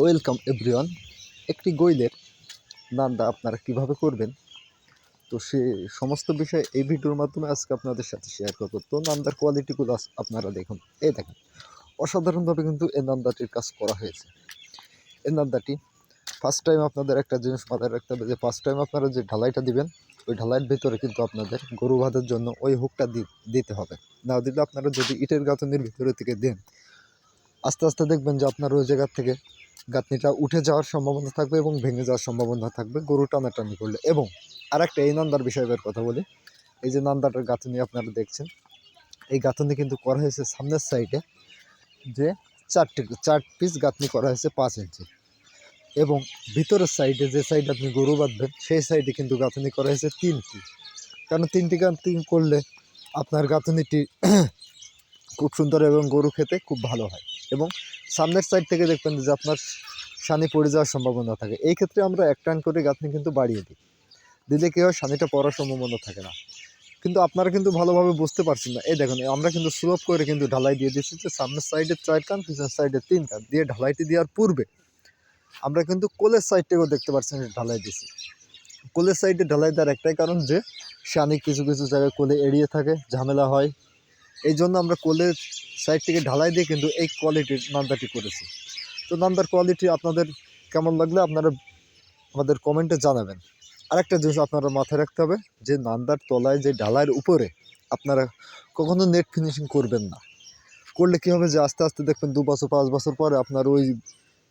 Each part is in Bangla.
Welcome everyone. একটি গোয়েলের নান্দা আপনারা কীভাবে করবেন? তো সে সমস্ত বিষয় এই ভিডিওর মাধ্যমে আজকে আপনাদের সাথে শেয়ার করব। তো নান্দার কোয়ালিটিগুলো আপনারা দেখুন। এই দেখেন, অসাধারণভাবে কিন্তু এই নান্দাটির কাজ করা হয়েছে। এই নান্দাটি ফার্স্ট টাইম আপনাদের একটা জিনিস মাথায় রাখতে হবে যে ফার্স্ট টাইম আপনারা যে ঢালাইটা দিবেন, ওই ঢালাইয়ের ভিতরে কিন্তু আপনাদের গরু বাঁধার জন্য ওই হুকটা দিতে হবে। না দিলে আপনারা যদি ইটের গাঁথনির ভিতরে থেকে দেন, আস্তে আস্তে দেখবেন যে আপনার ওই জায়গার থেকে গাঁথনিটা উঠে যাওয়ার সম্ভাবনা থাকবে এবং ভেঙে যাওয়ার সম্ভাবনা থাকবে। গরু টানাটানি করলে। এবং আরেকটা, এই নান্দার বিষয়ের কথা বলি। এই যে নান্দাটার গাঁথনি আপনারা দেখছেন, এই গাঁথনি কিন্তু করা হয়েছে সামনের সাইডে যে চারটি, চার পিস গাঁথনি করা হয়েছে পাঁচ ইঞ্চি। এবং ভিতরের সাইডে যে সাইডে আপনি গরু বাঁধবেন, সেই সাইডে কিন্তু গাঁথনি করা হয়েছে তিনটি। কারণ তিনটি গাঁথনি করলে আপনার গাঁথনিটি খুব সুন্দর এবং গরু খেতে খুব ভালো হয়। এবং সামনের সাইড থেকে দেখবেন যে আপনার সানি পড়ে যাওয়ার সম্ভাবনা থাকে। এই ক্ষেত্রে আমরা এক টান করে গাঁথনি কিন্তু বাড়িয়ে দিই। দিলে কি হয়, সানিটা পড়ার সম্ভাবনা থাকে না। কিন্তু আপনারা কিন্তু ভালোভাবে বুঝতে পারছেন না। এই দেখুন, আমরা কিন্তু স্লোপ করে কিন্তু ঢালাই দিয়ে দিচ্ছি যে সামনের সাইডে চার কান, পিছনের সাইডে তিন কান। দিয়ে ঢালাইটি দেওয়ার পূর্বে আমরা কিন্তু কোলের সাইডটাকেও দেখতে পাচ্ছেন যে ঢালাই দিছি কোলের সাইডে ঢালাই দেওয়ার একটাই কারণ যে, সানি কিছু কিছু জায়গায় কোলে এড়িয়ে থাকে, ঝামেলা হয়। এই জন্য আমরা কোলের সাইড থেকে ঢালাই দিয়ে কিন্তু এই কোয়ালিটির নান্দাটি করেছি। তো নান্দার কোয়ালিটি আপনাদের কেমন লাগলে আপনারা আমাদের কমেন্টে জানাবেন। আরেকটা জিনিস আপনারা মাথায় রাখতে হবে, যে নান্দার তলায় যে ঢালাইয়ের উপরে আপনারা কখনো নেট ফিনিশিং করবেন না। করলে কী হবে যে আস্তে আস্তে দেখবেন দু বছর, পাঁচ বছর পরে আপনার ওই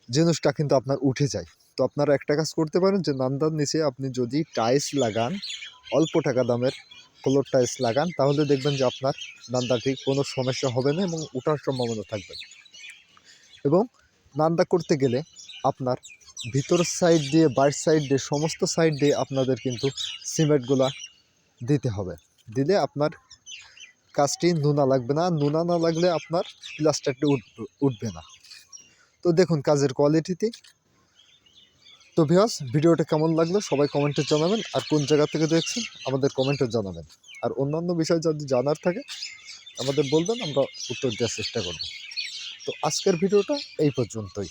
জিনিসটা কিন্তু আপনার উঠে যায়। তো আপনারা একটা কাজ করতে পারেন যে নান্দার নিচে আপনি যদি টাইলস লাগান, অল্প টাকা দামের ফ্লোর টাইলস লাগান, তাহলে দেখবেন যে আপনার নান্দাটি কোনো সমস্যা হবে না এবং ওঠার সম্ভাবনা থাকবে এবং নান্দা করতে গেলে আপনার ভিতর সাইড দিয়ে বাইর সাইড দিয়ে, সমস্ত সাইড দিয়ে আপনাদের কিন্তু সিমেন্টগুলা দিতে হবে। দিলে আপনার কাজটি নুনা লাগবে না, নুনা না লাগলে আপনার প্লাস্টারটি উঠবে না। তো দেখুন কাজের কোয়ালিটিতে তো ভিওস ভিডিওটা কেমন লাগল সবাই কমেন্টে জানাবেন। আর কোন জায়গা থেকে দেখছেন, আমাদের কমেন্টে জানাবেন। আর অন্যান্য বিষয় যদি জানার থাকে, আমাদের বলবেন, আমরা উত্তর দেওয়ার চেষ্টা করব। তো আজকের ভিডিওটা এই পর্যন্তই।